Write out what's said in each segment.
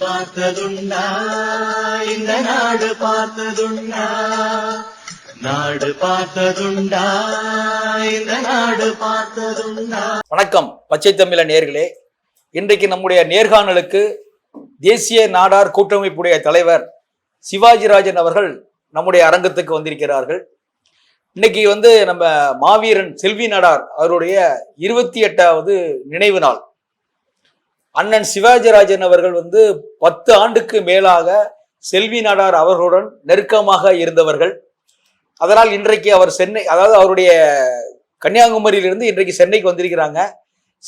பார்த்ததுண்டா இந்த நாடு பார்த்ததுண்டா நாடு பார்த்ததுண்டா இந்த நாடு பார்த்ததுண்டா. வணக்கம் பச்சை தமிழ நேர்களே. இன்றைக்கு நம்முடைய நேர்காணலுக்கு தேசிய நாடார் கூட்டமைப்புடைய தலைவர் சிவாஜிராஜன் அவர்கள் நம்முடைய அரங்கத்துக்கு வந்திருக்கிறார்கள். இன்னைக்கு வந்து நம்ம மாவீரன் செல்வி நாடார் அவருடைய இருபத்தி எட்டாவது நினைவு நாள். அண்ணன் சிவாஜிராஜன் அவர்கள் வந்து பத்து ஆண்டுக்கு மேலாக செல்வி நாடார் அவர்களுடன் நெருக்கமாக இருந்தவர்கள். அதனால் இன்றைக்கு அவர் சென்னை அதாவது அவருடைய கன்னியாகுமரியிலிருந்து இன்றைக்கு சென்னைக்கு வந்திருக்கிறாங்க.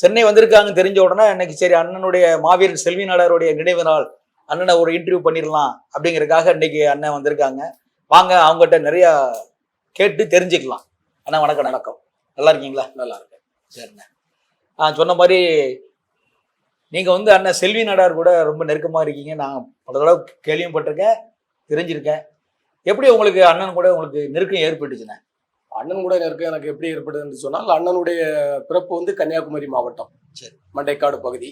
சென்னை வந்திருக்காங்கன்னு தெரிஞ்ச உடனே இன்னைக்கு சரி அண்ணனுடைய மாவீரன் செல்வி நாடாருடைய நினைவு நாள் அண்ணனை ஒரு இன்டர்வியூ பண்ணிடலாம் அப்படிங்கறதுக்காக இன்னைக்கு அண்ணன் வந்திருக்காங்க. வாங்க அவங்ககிட்ட நிறைய கேட்டு தெரிஞ்சுக்கலாம். அண்ணா வணக்கம் வணக்கம். நல்லா இருக்கீங்களா? நல்லா இருக்கேன். சரிண்ணே. ஆ சொன்ன மாதிரி நீங்க வந்து அண்ணன் செல்வி நாடார் கூட ரொம்ப நெருக்கமா இருக்கீங்க. நான் பல தடவை கேள்வியும் பட்டிருக்கேன் தெரிஞ்சிருக்கேன். எப்படி உங்களுக்கு அண்ணன் கூட உங்களுக்கு நெருக்கம் ஏற்பட்டுச்சுண்ணே? அண்ணன் கூட நெருக்கம் எனக்கு எப்படி ஏற்படுதுன்னு சொன்னால் அண்ணனுடைய பிறப்பு வந்து கன்னியாகுமரி மாவட்டம். சரி. மண்டைக்காடு பகுதி.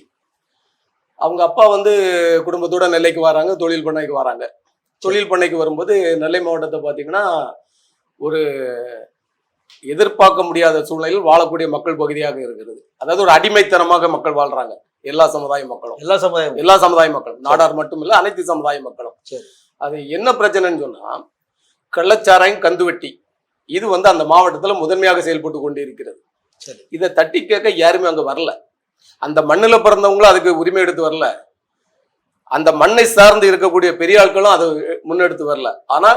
அவங்க அப்பா வந்து குடும்பத்தோட நெல்லைக்கு வராங்க தொழில் பண்ணைக்கு வராங்க. தொழில் பண்ணைக்கு வரும்போது நெல்லை மாவட்டத்தை பார்த்தீங்கன்னா ஒரு எதிர்பார்க்க முடியாத சூழ்நிலையில் வாழக்கூடிய மக்கள் பகுதியாக இருக்கிறது. அதாவது ஒரு அடிமைத்தனமாக மக்கள் வாழ்றாங்க. எல்லா சமுதாய மக்களும். எல்லா சமுதாயம் எல்லா சமுதாய மக்களும். நாடார் மட்டும் இல்ல அனைத்து சமுதாய மக்களும். சரி. அது என்ன பிரச்சனைன்னு சொன்னா கள்ளச்சாராயம் கந்துவட்டி இது வந்து அந்த மாவட்டத்துல முதன்மையாக செயல்பட்டு கொண்டு இருக்கிறது சரி. இதை தட்டி கேட்க யாருமே அங்க வரல. அந்த மண்ணுல பிறந்தவங்களும் அதுக்கு உரிமை எடுத்து வரல. அந்த மண்ணை சார்ந்து இருக்கக்கூடிய பெரிய ஆட்களும் அதை முன்னெடுத்து வரல. ஆனா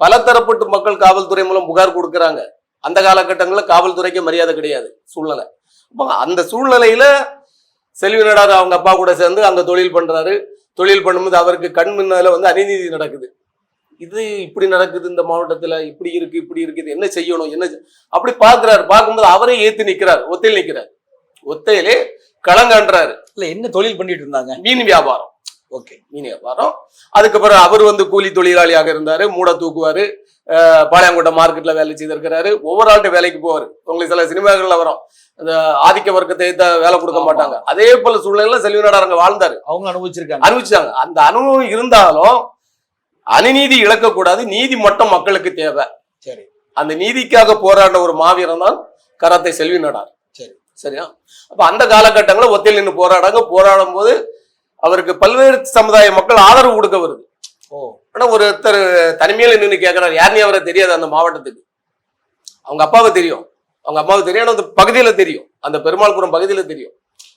பல தரப்பட்டு மக்கள் காவல்துறை மூலம் புகார் கொடுக்கறாங்க. அந்த காலகட்டங்களில் காவல்துறைக்கு மரியாதை கிடையாது சூழ்நிலை. அப்போ அந்த சூழ்நிலையில செல்வி நடார் அவங்க அப்பா கூட சேர்ந்து அங்க தொழில் பண்றாரு. தொழில் பண்ணும்போது அவருக்கு கண் முன்னால வந்து அநீதி நடக்குது. இது இப்படி நடக்குது இந்த மாவட்டத்துல இப்படி இருக்கு இப்படி இருக்குது என்ன செய்யணும் என்ன அப்படி பார்க்கிறாரு பார்க்கும்போது அவரே ஏத்து நிக்கிறார் ஒத்தையில் நிக்கிறார். ஒத்தையிலே களங்கான்றாரு இல்ல என்ன தொழில் பண்ணிட்டு இருந்தாங்க? மீன் வியாபாரம். ஓகே. மீன் வியாபாரம். அதுக்கப்புறம் அவர் வந்து கூலி தொழிலாளியாக இருந்தாரு மூட தூக்குவாரு. பாளையங்கோட்டை மார்க்கெட்ல வேலை செய்திருக்கிறாரு. ஒவ்வொரு ஆள்கிட்ட வேலைக்கு போவாரு. உங்களுக்கு சில சினிமாக்கள்ல வரும். அந்த ஆதிக்க வர்க்கத்தை வேலை கொடுக்க. மாட்டாங்க. அதே போல சூழ்நிலையில செல்வி நாடாரங்க வாழ்ந்தாரு. அவங்க அனுபவிச்சிருக்காங்க. அனுபவிச்சாங்க. அந்த அனுபவம் இருந்தாலும் அநீதி இழக்கக்கூடாது. நீதி மட்டும் மக்களுக்கு தேவை. சரி. அந்த நீதிக்காக போராடின ஒரு மாவீரன் தான் கராத்தை செல்வி நாடார். சரி. சரியா? அப்ப அந்த காலகட்டங்களில் ஒத்தையில் நின்று போராடாங்க போராடும் போது அவருக்கு பல்வேறு சமுதாய மக்கள் ஆதரவு கொடுக்க வருது. ஆனா ஒருத்தர் தனிமையில நின்று கேட்கிறாரு யாருனே அவரை தெரியாது அந்த மாவட்டத்துக்கு. அவங்க அப்பாவை தெரியும். அவங்க அம்மாவுக்கு தெரியும். ஆனா அந்த பகுதியில தெரியும். அந்த பெருமாள்புரம் பகுதியில தெரியும்.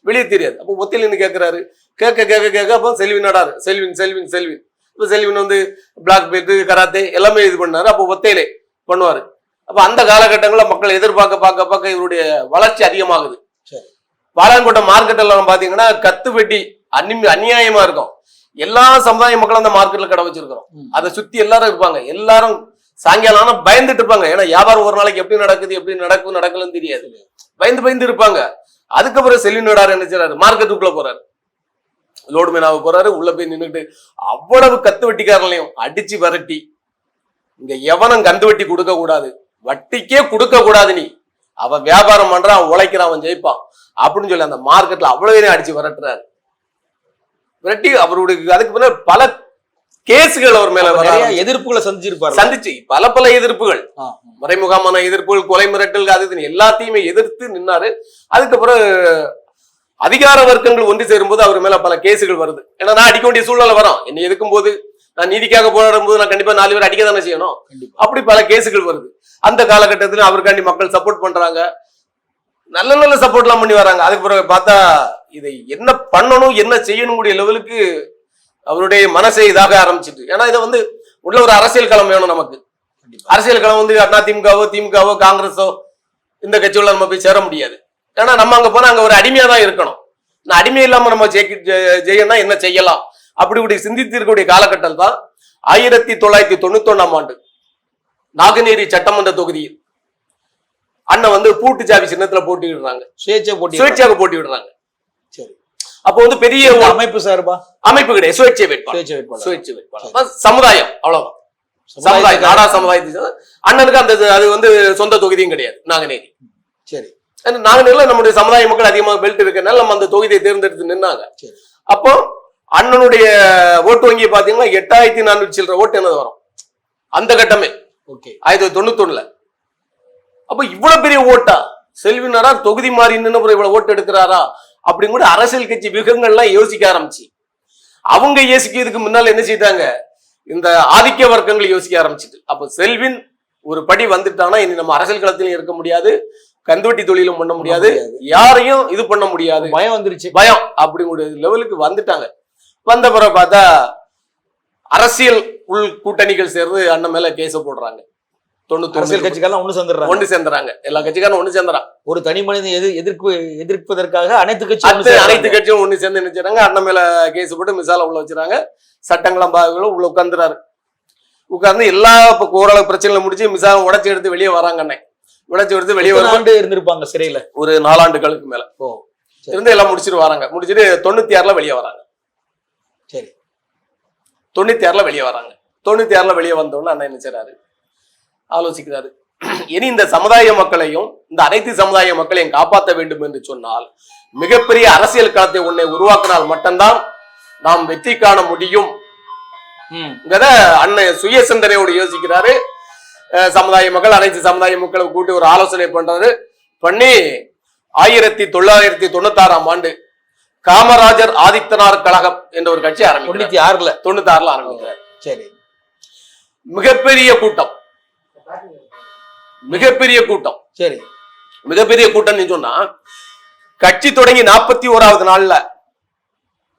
வெளியே தெரியாது. அப்போ ஒத்தையில் நின்று கேட்கிறாரு கேட்க கேட்க கேட்க அப்போ செல்வின் நடாரு செல்வின் செல்வின் செல்வின். இப்போ செல்வின் வந்து பிளாக் பெல்ட் கராத்தே எல்லாமே இது பண்ணாரு. அப்போ ஒத்தையிலே பண்ணுவாரு. அப்ப அந்த காலகட்டங்களில் மக்கள் எதிர்பார்க்க பார்க்க பார்க்க இவருடைய வளர்ச்சி அதிகமாகுது. சரி. பாளையங்கோட்டை மார்க்கெட் எல்லாம் பாத்தீங்கன்னா கத்து வெட்டி அந்நி அநியாயமா இருக்கும். எல்லா சமுதாய மக்களும் அந்த மார்க்கெட்ல கடை வச்சிருக்கிறோம். அதை சுத்தி எல்லாரும் இருப்பாங்க. எல்லாரும் சாயங்காலம் ஆனா பயந்துட்டு இருப்பாங்க. ஏன்னா வியாபாரம் ஒரு நாளைக்கு எப்படி நடக்குது எப்படி நடக்கும் நடக்கலன்னு தெரியாது. பயந்து பயந்து இருப்பாங்க. அதுக்கப்புறம் செல்வி நடார் என்ன செய்றாரு? மார்க்கெட்டுக்குள்ள போறாரு. லோடு மேனாவை போறாரு. உள்ள போய் நின்னுட்டு அவ்வளவு கத்து வெட்டிக்காரங்களையும் அடிச்சு விரட்டி இங்க எவனும் கந்து வெட்டி கொடுக்க கூடாது. வட்டிக்கே கொடுக்க கூடாது நீ. அவன் வியாபாரம் பண்றான் அவன் உழைக்கிறான் அவன் ஜெயிப்பான். அப்படின்னு சொல்லி அந்த மார்க்கெட்ல அவ்வளவு அடிச்சு விரட்டுறாரு. விரட்டி அவருடைய அதுக்கு பின்னர் பல கேஸுகள் அவர் மேல நிறைய எதிர்ப்புகளை சந்திச்சிருப்பாரு. சந்திச்சு. பல பல எதிர்ப்புகள். மறைமுகமான எதிர்ப்புகள் கொலை மிரட்டல் அது இதுன்னு எல்லாத்தையுமே எதிர்த்து நின்னாரு. அதுக்கப்புறம் அதிகார வர்க்கங்கள் ஒன்று சேரும்போது அவர் மேல பல கேஸுகள் வருது. ஏன்னா நான் அடிக்க வேண்டிய சூழ்நிலை வரும். என்னை எதுக்கும் போது நான் நீதிக்காக போராடும் போது நான் கண்டிப்பா நாலு பேர் அடிக்க தானே செய்யணும் அப்படி பல கேஸுகள் வருது. அந்த காலகட்டத்தில் அவருக்காண்டி மக்கள் சப்போர்ட் பண்றாங்க. நல்ல நல்ல சப்போர்ட்லாம் பண்ணி வராங்க. அதுக்கு பிறகு பார்த்தா இதை என்ன பண்ணணும் என்ன செய்யணும் கூடிய லெவலுக்கு அவருடைய மனசை இதாக ஆரம்பிச்சிட்டு. ஏன்னா இதை வந்து உள்ள ஒரு அரசியல் களம் வேணும் நமக்கு. அரசியல் களம் வந்து அண்ணா திமுகவோ திமுகவோ காங்கிரஸோ இந்த கட்சியோட நம்ம போய் சேர முடியாது. ஏன்னா நம்ம அங்க போனா அங்க ஒரு அடிமையா தான் இருக்கணும். நான் அடிமை இல்லாம நம்ம ஜெயிக்க ஜெயன்னா என்ன செய்யலாம்? அப்படி இப்படி சிந்தித்து இருக்கக்கூடிய காலகட்டம் தான் ஆயிரத்தி தொள்ளாயிரத்தி தொண்ணூத்தி ஒண்ணாம் ஆண்டு நாகுநேரி சட்டமன்ற தொகுதியில் அண்ணன் வந்து பூட்டு சாவி சின்னத்துல போட்டியிடுறாங்க. சுயேட்சை போட்டி சுயேட்சையாக போட்டியிடுறாங்க. சரி அப்போ வந்து பெரிய அமைப்பு சார்பா அமைப்பு கிடையாது. சுயேட்சை வேட்பாளர். சுயேட்சை வேட்பாளர். சமுதாயம் அவ்வளவுதான். சமுதாயத்துக்காக- நாடா சமுதாயத்தை சேர்ந்த- அண்ணனுக்கு அந்த அது வந்து சொந்த தொகுதியும் கிடையாது. நாங்குநேரி சரி. நாங்குநேரில நம்முடைய சமுதாய மக்கள் அதிகமாக பெல்ட் இருக்கனால நம்ம அந்த தொகுதியை தேர்ந்தெடுத்து நின்னாங்க. சரி. அப்போ அண்ணனுடைய ஓட்டு வங்கி பாத்தீங்கன்னா எட்டாயிரத்தி நானூற்றி சில்லற ஓட்டு என்னது வரும். அந்த கட்டமே. ஓகே. ஆயிரத்தி தொள்ளாயிரத்தி தொண்ணூத்தொன்னுல. அப்ப இவ்வளவு பெரிய ஓட்டா? செல்வி நாடார் தொகுதி மாறி நின்று இவ்வளவு ஓட்டு எடுக்கிறாரா? அப்படின்னு கூட அரசியல் கட்சி விகங்கள்லாம் யோசிக்க ஆரம்பிச்சு. அவங்க யோசிக்கிறதுக்கு முன்னால என்ன செய்தாங்க? இந்த ஆதிக்க வர்க்கங்கள் யோசிக்க ஆரம்பிச்சிட்டு அப்ப செல்வின் ஒரு படி வந்துட்டானா இனி நம்ம அரசியல் களத்திலும் இருக்க முடியாது கந்துவட்டி தொழிலும் பண்ண முடியாது யாரையும் இது பண்ண முடியாது. பயம் வந்துருச்சு. பயம் அப்படிங்கிற லெவலுக்கு வந்துட்டாங்க. வந்த பிறகு பார்த்தா அரசியல் உள் கூட்டணிகள் சேர்ந்து அண்ணன் மேல கேஸ போடுறாங்க. அரசியல் தொண்ணூத்தி ஒண்ணு சேர்ந்துடுறாங்க. ஒண்ணு சேர்ந்துறாங்க. எல்லா கட்சிக்காரும் ஒண்ணு சேர்ந்துறான். ஒரு தனி மனிதன் எதிர் எதிர்ப்பு எதிர்ப்பதற்காக அனைத்து கட்சி ஒண்ணு அத்து சேர்றாங்க. அனைத்து கட்சியும் ஒண்ணு சேர்ந்து நினைச்சாங்க அண்ணன் மேல கேஸ் போட்டு மிசால உள்ள வச்சுறாங்க சட்டங்களாம் உள்ள உட்காந்துறாரு உட்கார்ந்து எல்லா ஓரளவு பிரச்சனைகளை முடிச்சு மிசால உடைச்சு எடுத்து வெளியே வராங்க அண்ணன். உடைச்சு எடுத்து வெளியே ஆண்டு இருந்திருப்பாங்க சிறையில? ஒரு நாலாண்டுகளுக்கு மேல. ஓ. இருந்து எல்லாம் முடிச்சிட்டு வராங்க. முடிச்சிட்டு தொண்ணூத்தி ஆறுல வெளியே வராங்க. சரி. தொண்ணூத்தி ஆறுல வெளியே வராங்க. தொண்ணூத்தி ஆறுல வெளியே வந்தோடனே அண்ணன் செய்றாரு? ஆலோசிக்கிறாரு. இனி இந்த சமுதாய மக்களையும் இந்த அனைத்து சமுதாய மக்களையும் காப்பாற்ற வேண்டும் என்று சொன்னால் மிகப்பெரிய அரசியல் களத்தை உன்னை உருவாக்கினால் மட்டும்தான் நாம் வெற்றி காண முடியும். அண்ணன் சுய சிந்தனையோடு யோசிக்கிறாரு. சமுதாய மக்கள் அனைத்து சமுதாய மக்களை கூட்டி ஒரு ஆலோசனை பண்றாரு. பண்ணி ஆயிரத்தி தொள்ளாயிரத்தி தொண்ணூத்தாறாம் ஆண்டு காமராஜர் ஆதித்தனார் கழகம் என்ற ஒரு கட்சி தொண்ணூத்தி ஆறுல. தொண்ணூத்தி ஆறுல ஆரம்பிக்கிறார். சரி. மிகப்பெரிய கூட்டம். மிகப்பெரிய கூட்டம். சரி. மிகப்பெரிய கூட்டம்னு சொன்னா கட்சி தொடங்கி நாற்பத்தி ஓராவது நாள்ல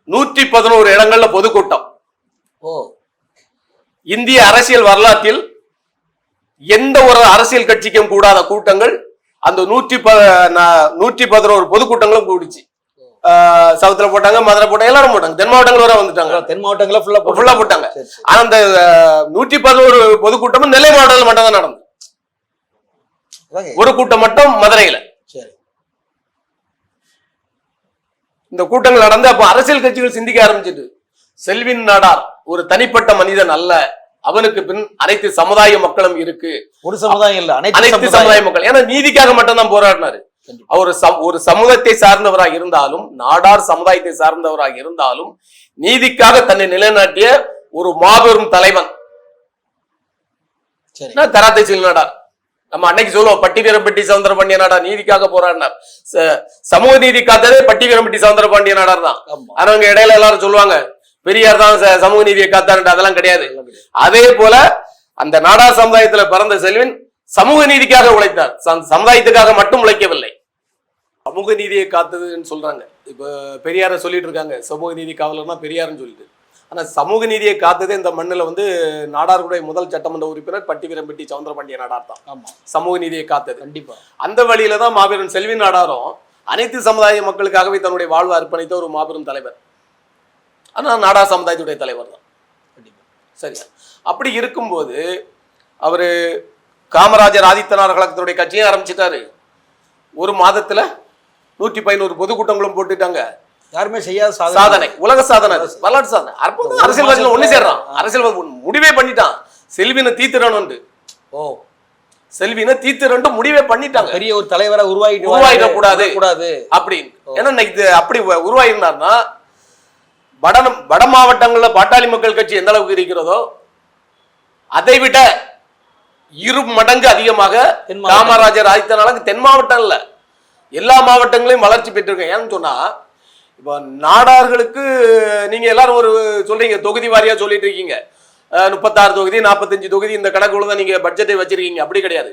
நூற்றி பதினோரு இடங்கள்ல பொதுக்கூட்டம். ஓ. இந்திய அரசியல் வரலாற்றில் எந்த ஒரு அரசியல் கட்சிக்கும் கூடாத கூட்டங்கள் அந்த நூற்றி நூற்றி பதினோரு பொதுக்கூட்டங்களும் கூடிச்சு. சவுத்துல போட்டாங்க மதுரை போட்டாங்க எல்லாரும் போட்டாங்க. தென் மாவட்டங்கள் வரை வந்துட்டாங்க. தென் மாவட்டங்கள ஃபுல்லா ஃபுல்லா போட்டாங்க. ஆனா அந்த நூற்றி பதினோரு பொதுக்கூட்டமும் நெல்லை மாவட்டத்தில் மட்டும் தான் நடந்தது. ஒரு கூட்டம் மட்டும் மதுரையில. சரி. இந்த கூட்டங்கள் நடந்து அப்ப அரசியல் கட்சிகள் சிந்திக்க ஆரம்பிச்சிட்டு செல்வின் நாடார் ஒரு தனிப்பட்ட மனிதன் அல்ல. அவனுக்கு பின் அனைத்து சமுதாய மக்களும் இருக்கு. ஒரு சமுதாயம் இல்ல அனைத்து சமுதாய மக்கள். ஏன்னா நீதிக்காக மட்டும்தான் போராடினாரு. அவர் ஒரு சமூகத்தை சார்ந்தவராக இருந்தாலும் நாடார் சமுதாயத்தை சார்ந்தவராக இருந்தாலும் நீதிக்காக தன்னை நிலைநாட்டிய ஒரு மாபெரும் தலைவன். கராத்தே சில் நாடார். நம்ம அன்னைக்கு சொல்லுவோம் பட்டி வீரம்பட்டி சவுந்தர பாண்டிய நாடார் நீதிக்காக போராடினார். சமூக நீதி காத்ததே பட்டி வீரம்பட்டி சவுந்தர பாண்டிய நாடார் தான் அவங்க இடையில எல்லாரும் சொல்லுவாங்க பெரியார் தான் சமூக நீதியை காத்தாருன்ட்டு அதெல்லாம் கிடையாது. அதே போல அந்த நாடார் சமுதாயத்துல பிறந்த செல்வின் சமூக நீதிக்காக உழைத்தார். சம்- சமுதாயத்துக்காக மட்டும் உழைக்கவில்லை. சமூக நீதியை காத்ததுன்னு சொல்றாங்க. இப்ப பெரியார சொல்லிட்டு இருக்காங்க. சமூக நீதி காவலர்னா பெரியார்னு சொல்லிட்டு. ஆனா சமூக நீதியை காத்ததே இந்த மண்ணுல வந்து நாடார்களுடைய முதல் சட்டமன்ற உறுப்பினர் பட்டி வீரம்பட்டி சவுந்தரபாண்டிய நாடார் தான். ஆமா. சமூக நீதியை காத்தது. கண்டிப்பா. அந்த வழியில தான் மாபெரும் செல்வி நாடாரும் அனைத்து சமுதாய மக்களுக்காகவே தன்னுடைய வாழ்வை அர்ப்பணித்த ஒரு மாபெரும் தலைவர். ஆனா நாடார் சமுதாயத்துடைய தலைவர் தான். கண்டிப்பா. சரியா? அப்படி இருக்கும்போது அவரு காமராஜர் ஆதித்தனார் கழகத்தினுடைய கட்சியை ஆரம்பிச்சிட்டாரு. ஒரு மாதத்துல நூற்றி பதினோரு பொதுக்கூட்டங்களும் போட்டுட்டாங்க. யாருமே செய்யாத சாதனை. உலக சாதனை. வரலாற்று சாதனை. அற்புதம் அரசியல்வாதிகள் ஒண்ணு சேர்றான். அரசியல்வாதி முடிவே பண்ணிட்டான். செல்வினை தீத்துறன்னு ஓ. செல்வினை தீத்துறன்னு முடிவே பண்ணிட்டாங்க. பெரிய ஒரு தலைவரா உருவாகிட்டு உருவாகிட கூடாது. கூடாது அப்படின்னு. ஏன்னா இன்னைக்கு இது அப்படி உருவாயிருந்தாருன்னா வட வட மாவட்டங்கள்ல பாட்டாளி மக்கள் கட்சி எந்த அளவுக்கு இருக்கிறதோ அதை விட இரு மடங்கு அதிகமாக. காமராஜர் ஆதித்தனால தென் மாவட்டம் இல்ல. எல்லா மாவட்டங்களையும் வளர்ச்சி பெற்றிருக்கேன். ஏன்னு சொன்னா இப்போ நாடார்களுக்கு நீங்க எல்லாரும் ஒரு சொல்றீங்க தொகுதி வாரியா சொல்லிட்டு இருக்கீங்க. முப்பத்தாறு தொகுதி நாற்பத்தஞ்சு தொகுதி இந்த கணக்குள்ள தான் நீங்க பட்ஜெட்டை வச்சிருக்கீங்க. அப்படி கிடையாது.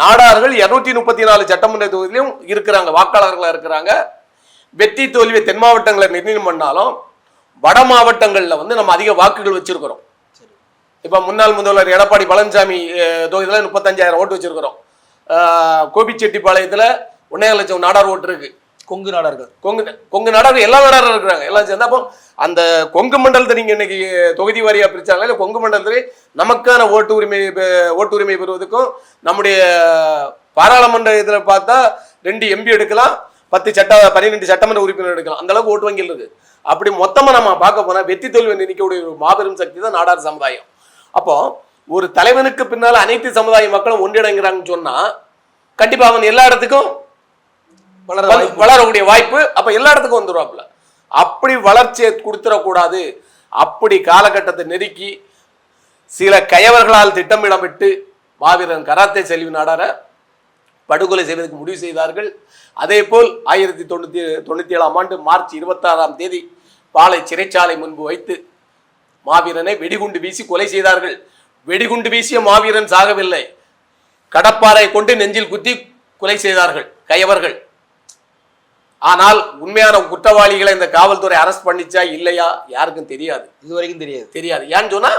நாடார்கள் இருநூத்தி முப்பத்தி நாலு சட்டமன்ற தொகுதியிலும் இருக்கிறாங்க வாக்காளர்களா இருக்கிறாங்க. வெற்றி தோல்வியை தென் மாவட்டங்களை நிர்ணயம் பண்ணாலும் வட மாவட்டங்கள்ல வந்து நம்ம அதிக வாக்குகள் வச்சிருக்கிறோம். இப்ப முன்னாள் முதல்வர் எடப்பாடி பழனிசாமி தொகுதியில முப்பத்தஞ்சாயிரம் ஓட்டு வச்சிருக்கிறோம். கோபிச்செட்டிப்பாளையத்துல ஒன்னே லட்சம் நாடார் ஓட்டு இருக்கு. கொங்கு நாடார்கள். கொங்கு கொங்கு நாடார் எல்லா நாடாரும் இருக்கிறாங்க. எல்லாம் சேர்ந்தா அப்போ அந்த கொங்கு மண்டலத்தை நீங்க இன்னைக்கு தொகுதி வாரியா பிரிச்சாங்க இல்ல கொங்கு மண்டலத்திலே நமக்கான ஓட்டு உரிமை ஓட்டு உரிமை பெறுவதற்கும் நம்முடைய பாராளுமன்ற இதுல பார்த்தா ரெண்டு எம்பி எடுக்கலாம் பத்து சட்ட பன்னிரெண்டு சட்டமன்ற உறுப்பினர் எடுக்கலாம். அந்த அளவுக்கு ஓட்டு வங்கியில் இருக்கு. அப்படி மொத்தமா நம்ம பார்க்க போனா வெற்றி தோல்வி நினைக்கக்கூடிய ஒரு மாபெரும் சக்தி தான் நாடார் சமுதாயம். அப்போ ஒரு தலைவனுக்கு பின்னால அனைத்து சமுதாய மக்களும் ஒன்றிணைங்கிறாங்கன்னு சொன்னா கண்டிப்பா அவன் எல்லா இடத்துக்கும் வளரக்கூடிய வாய்ப்பு அப்ப எல்லா இடத்துக்கும் வந்துருவாப்புல. அப்படி வளர்ச்சியை கொடுத்துடக்கூடாது. அப்படி காலகட்டத்தை நெருக்கி சில கயவர்களால் திட்டமிடமிட்டு மாவீரன் கராத்தே செல்வி நாடார படுகொலை செய்வதற்கு முடிவு செய்தார்கள். அதே போல் ஆயிரத்தி தொண்ணூத்தி தொண்ணூத்தி ஏழாம் ஆண்டு மார்ச் இருபத்தாறாம் தேதி பாலை சிறைச்சாலை முன்பு வைத்து மாவீரனை வெடிகுண்டு வீசி கொலை செய்தார்கள். வெடிகுண்டு வீசிய மாவீரன் சாகவில்லை. கடப்பாறை கொண்டு நெஞ்சில் குத்தி கொலை செய்தார்கள் கயவர்கள். ஆனால் உண்மையான குற்றவாளிகளை இந்த காவல்துறை அரெஸ்ட் பண்ணிச்சா இல்லையா? யாருக்கும் தெரியாது. இது வரைக்கும் தெரியாது. தெரியாது. ஏன்னு சொன்னா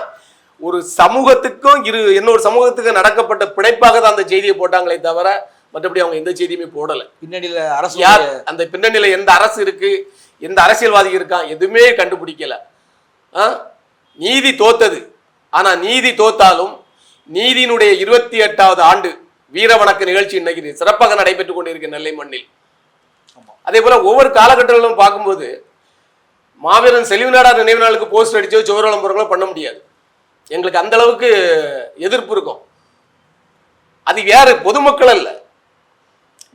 ஒரு சமூகத்துக்கும் இரு இன்னொரு சமூகத்துக்கும் நடக்கப்பட்ட பிணைப்பாக தான் அந்த செய்தியை போட்டாங்களே தவிர மற்றபடி அவங்க எந்த செய்தியுமே போடல. பின்னணியில அரசு யார்? அந்த பின்னணியில எந்த அரசு இருக்கு? எந்த அரசியல்வாதி இருக்கான் எதுவுமே கண்டுபிடிக்கல. ஆ? நீதி தோத்தது. ஆனா நீதி தோத்தாலும் நீதியினுடைய இருபத்தி எட்டாவது ஆண்டு வீர வணக்க நிகழ்ச்சி இன்னைக்கு சிறப்பாக நடைபெற்றுக் கொண்டிருக்க நெல்லை மண்ணில். அதே போல ஒவ்வொரு காலகட்டங்களிலும் பார்க்கும்போது மாவீரன் செலிவு நாடார் நினைவு நாளுக்கு போஸ்ட் அடிச்சோ சுவர் விளம்பரங்களோ பண்ண முடியாது. எங்களுக்கு அந்த அளவுக்கு எதிர்ப்பு இருக்கும். அது யாரு? பொதுமக்கள் அல்ல.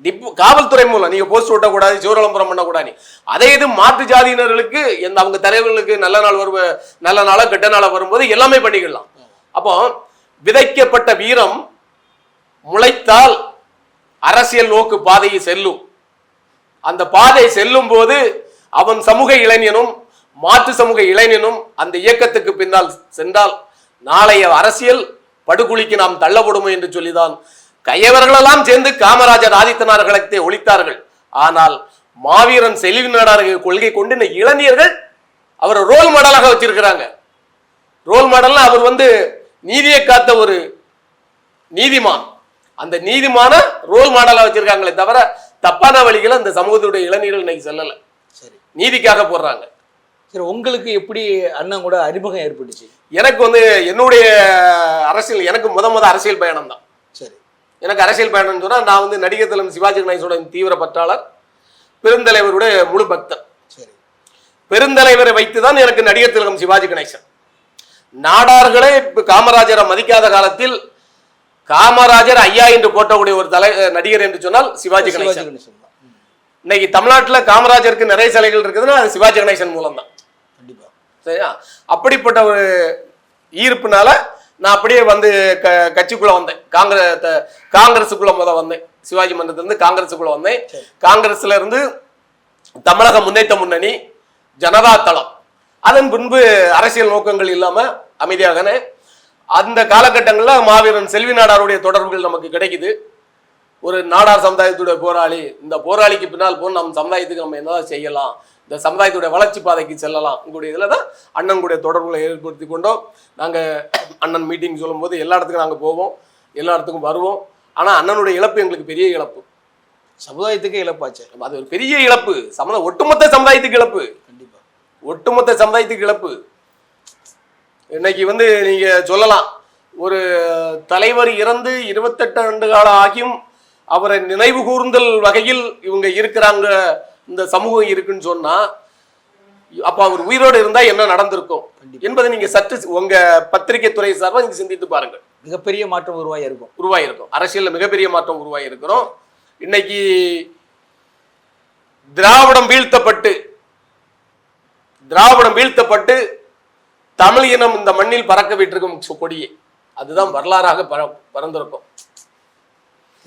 டிப் காவல்துறை மூலம் நீங்க போஸ்ட் ஓட்டக்கூடாது சுவர் பண்ணக்கூடாது. அதே இது மாற்று ஜாதியினர்களுக்கு எந்த அவங்க தலைவர்களுக்கு நல்ல நாள் வருவ நல்ல நாளா கெட்ட நாளா வரும்போது எல்லாமே பண்ணிக்கலாம். அப்போ விதைக்கப்பட்ட வீரம் முளைத்தால் அரசியல் நோக்கு பாதையை செல்லும். அந்த பாதை செல்லும் போது அவன் சமூக இளைஞனும் மாற்று சமூக இளைஞனும் அந்த இயக்கத்துக்கு பின்னால் சென்றால் நாளைய அரசியல் படுகொலிக்கு நாம் தள்ளப்படுமோ என்று சொல்லிதான் கையவர்களெல்லாம் சேர்ந்து காமராஜர் ஆதித்தனார் கழகத்தை ஒழித்தார்கள். ஆனால் மாவீரன் செலிவு நாடார் கொள்கை கொண்டு இந்த இளைஞர்கள் அவரை ரோல் மாடலாக வச்சிருக்கிறாங்க. ரோல் மாடல்னா அவர் வந்து நீதியை காத்த ஒரு நீதிமான். அந்த நீதிமான ரோல் மாடலா வச்சிருக்காங்களே தவிர தப்பான வழிகளை அந்த சமூகத்துடைய இளைஞர்கள் இன்னைக்கு செல்லல. சரி. நீதிக்காக போடுறாங்க. சரி உங்களுக்கு எப்படி அண்ணன் கூட அறிமுகம் ஏற்பட்டுச்சு? எனக்கு வந்து என்னுடைய அரசியல் எனக்கு முத முத அரசியல் பயணம் தான் எனக்கு அரசியல் பயணம்னு சொன்னா நான் வந்து நடிகர் தலைவர் சிவாஜி கணேசோட தீவிர பற்றாளர் பெருந்தலைவருடைய முழு பக்தர் சரி. பெருந்தலைவரை வைத்துதான் எனக்கு நடிகர் திலகம் சிவாஜி கணேசன். நாடார்களே இப்ப காமராஜரை மதிக்காத காலத்தில் காமராஜர் ஐயா என்று போட்டக்கூடிய ஒரு தலை நடிகர் என்று சொன்னால் சிவாஜி கணேசன். தான். இன்னைக்கு தமிழ்நாட்டுல காமராஜருக்கு நிறைய சிலைகள் இருக்குதுன்னா அது சிவாஜி கணேசன் மூலம் தான் கண்டிப்பா. சரியா? அப்படிப்பட்ட ஒரு ஈர்ப்புனால நான் அப்படியே வந்து க கட்சிக்குள்ள வந்தேன். காங்கிரஸ் காங்கிரஸுக்குள்ள முத வந்தேன். சிவாஜி மன்றத்திலிருந்து காங்கிரஸுக்குள்ள வந்தேன். காங்கிரஸ்ல இருந்து தமிழக முன்னேற்ற முன்னணி ஜனதா தளம். அதன் பின்பு அரசியல் நோக்கங்கள் இல்லாம அமைதியாகனே அந்த காலகட்டங்களில் மாவீரன் செல்வி நாடாருடைய தொடர்புகள் நமக்கு கிடைக்குது. ஒரு நாடார் சமுதாயத்துடைய போராளி இந்த போராளிக்கு பின்னால் போய் நம்ம சமுதாயத்துக்கு நம்ம என்னதான் செய்யலாம்? இந்த சமுதாயத்துடைய வளர்ச்சி பாதைக்கு செல்லலாம். உங்களுடைய இதில் தான் அண்ணன் கூட தொடர்புகளை ஏற்படுத்தி கொண்டோம். நாங்கள் அண்ணன் மீட்டிங் சொல்லும்போது எல்லா இடத்துக்கும் நாங்கள் போவோம். எல்லா இடத்துக்கும் வருவோம். ஆனால் அண்ணனுடைய இழப்பு எங்களுக்கு பெரிய இழப்பு. சமுதாயத்துக்கே இழப்பாச்சு. அது ஒரு பெரிய இழப்பு. சமுதாய ஒட்டுமொத்த சமுதாயத்துக்கு இழப்பு. கண்டிப்பா. ஒட்டுமொத்த சமுதாயத்துக்கு இழப்பு. இன்னைக்கு வந்து நீங்க சொல்லலாம். ஒரு தலைவர் இறந்து இருபத்தெட்டு ஆண்டு காலம் ஆகியும் அவரை நினைவு கூர்ந்தல் வகையில் இவங்க இருக்கிறாங்க. இந்த சமூகம் இருக்குன்னு சொன்னா அப்ப அவர் உயிரோடு இருந்தா என்ன நடந்திருக்கும்? என்பதை நீங்க சற்று உங்க பத்திரிகை துறை சார்பா நீங்க சிந்தித்து பாருங்க மிகப்பெரிய மாற்றம் உருவாகி இருக்கும். உருவாயிருக்கும் அரசியல்ல மிகப்பெரிய மாற்றம் உருவாயிருக்கிறோம் இன்னைக்கு திராவிடம் வீழ்த்தப்பட்டு திராவிடம் வீழ்த்தப்பட்டு தமிழ் இனம் இந்த மண்ணில் பறக்க விட்டிருக்கும் கொடியை. அதுதான் வரலாறாக பற- பறந்திருக்கும்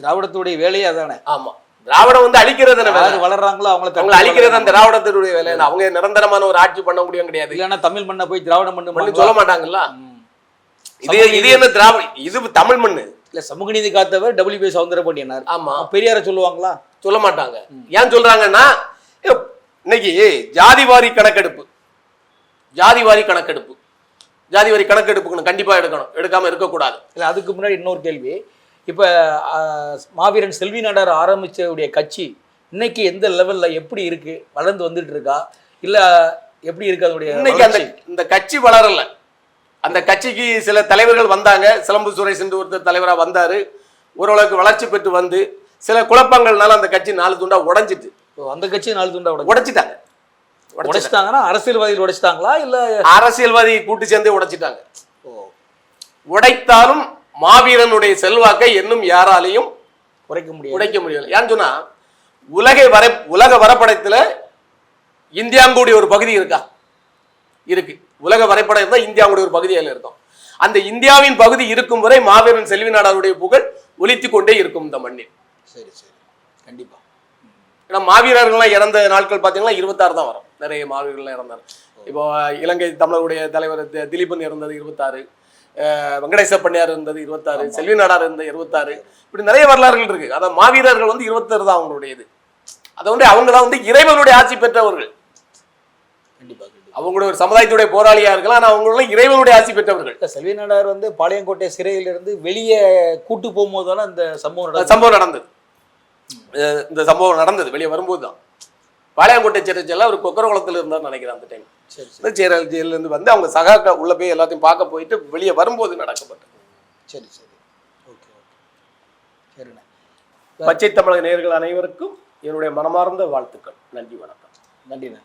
திராவிடத்துடைய வேலையே அதானே? ஆமா. திராவிடம் வந்து அழிக்கிறது வளர்றாங்களோ அவங்கள அவங்களை அழிக்கிறது அந்த திராவிடத்தினுடைய வேலை. அவங்க நிரந்தரமான ஒரு ஆட்சி பண்ண முடியும் கிடையாது. இல்லைன்னா தமிழ் மண்ணை போய் திராவிட மண்ணு மண்ணு சொல்ல மாட்டாங்கல்ல. இது இது என்ன திராவிட இது தமிழ் மண்ணு. இல்ல சமூக நீதி காத்தவர் டபிள்யூபி சவுந்தரபாண்டியனார் ஆமா. பெரியார சொல்லுவாங்களா? சொல்ல மாட்டாங்க. ஏன் சொல்றாங்கன்னா இன்னைக்கு ஜாதிவாரி கணக்கெடுப்பு. ஜாதிவாரி கணக்கெடுப்பு. ஜாதிவாரி கணக்கெடுப்புக்கு கண்டிப்பா எடுக்கணும். எடுக்காம இருக்கக்கூடாது. இல்ல அதுக்கு முன்னாடி இன்னொரு கேள்வி. இப்ப மாவீரன் செல்வி நாடார் ஆரம்பிச்சவுடைய கட்சி இன்னைக்கு எந்த லெவல்ல எப்படி இருக்கு? வளர்ந்து வந்துட்டு இருக்கா இல்ல எப்படி இருக்கு அதோடைய இன்னைக்கு அந்த? இந்த கட்சி வளரல. அந்த கட்சிக்கு சில தலைவர்கள் வந்தாங்க. சிலம்பு சுரேஷ் என்று ஒருத்தர் தலைவரா வந்தாரு. ஓரளவுக்கு வளர்ச்சி பெற்று வந்து சில குழப்பங்கள்னால அந்த கட்சி நாலு துண்டா உடைஞ்சிட்டு. அந்த கட்சி நாலு துண்டா உடைச்சு உடைச்சிட்டாங்க. உடைச்சிட்டாங்க. உடைச்சிட்டாங்கன்னா அரசியல்வாதிகள் உடைச்சிட்டாங்களா? இல்ல அரசியல்வாதி கூட்டு சேர்ந்தே உடைச்சிட்டாங்க. ஓ, உடைத்தாலும் மாவீரனுடைய செல்வாக்கை இன்னும் யாராலையும் குறைக்க முடியாது. உடைக்க முடியல. ஏன்னு சொன்னா உலகை வர உலக வரப்படத்துல இந்தியாங்குடைய ஒரு பகுதி இருக்கா? இருக்கு. உலக வரைபடம் இருந்தா இந்தியாவுடைய ஒரு பகுதி அதுல இருக்கும். அந்த இந்தியாவின் பகுதி இருக்கும் வரை மாவீரன் செல்வி நாடாருடைய புகழ் ஒலித்துக் கொண்டே இருக்கும் இந்த மண்ணில். சரி சரி. கண்டிப்பா. ஏன்னா மாவீரர்கள்லாம் இறந்த நாட்கள் பார்த்தீங்கன்னா இருபத்தாறு தான் வரும். நிறைய மாவீரர்கள் இறந்தார் இப்போ இலங்கை தமிழருடைய தலைவர் திலீபன் இறந்தது இருபத்தாறு. வெங்கடேச பண்ணையார் இருந்தது இருபத்தாறு செல்வி நாடார் இருந்தது இருபத்தாறு. இப்படி நிறைய வரலாறுகள் இருக்கு. அதான் மாவீரர்கள் வந்து இருபத்தாறு தான் அவங்களுடைய இது அதை வந்து அவங்க தான் வந்து இறைவனுடைய ஆட்சி பெற்றவர்கள். அவங்களுடைய ஒரு சமுதாயத்துடைய போராளியா இருக்கலாம் ஆனா அவங்களும் இறைவனுடைய ஆட்சி பெற்றவர்கள். செல்வி நாடார் வந்து பாளையங்கோட்டை சிறையிலிருந்து வெளியே கூட்டு போகும்போது தானே சம்பவம் அந்த நடந்தது? சம்பவம் நடந்தது. இந்த சம்பவம் நடந்தது. வெளியே வரும்போது தான் பாளையங்கோட்டை சிறைச்செல்லாம் ஒரு கொக்கரகுளத்தில் இருந்தார் நினைக்கிறேன் அந்த டைம் சரி சரி. இந்த ஜெயலலிதா ஜெயில இருந்து வந்து அவங்க சகாக்க உள்ள போய் எல்லாத்தையும் பார்க்க போயிட்டு வெளியே வரும்போது நடக்கப்பட்டது. சரி சரி. Okay okay. சரிண்ணே. பச்சை தமிழக நேயர்கள் அனைவருக்கும் என்னுடைய மனமார்ந்த வாழ்த்துக்கள். நன்றி வணக்கம். நன்றிண்ணே.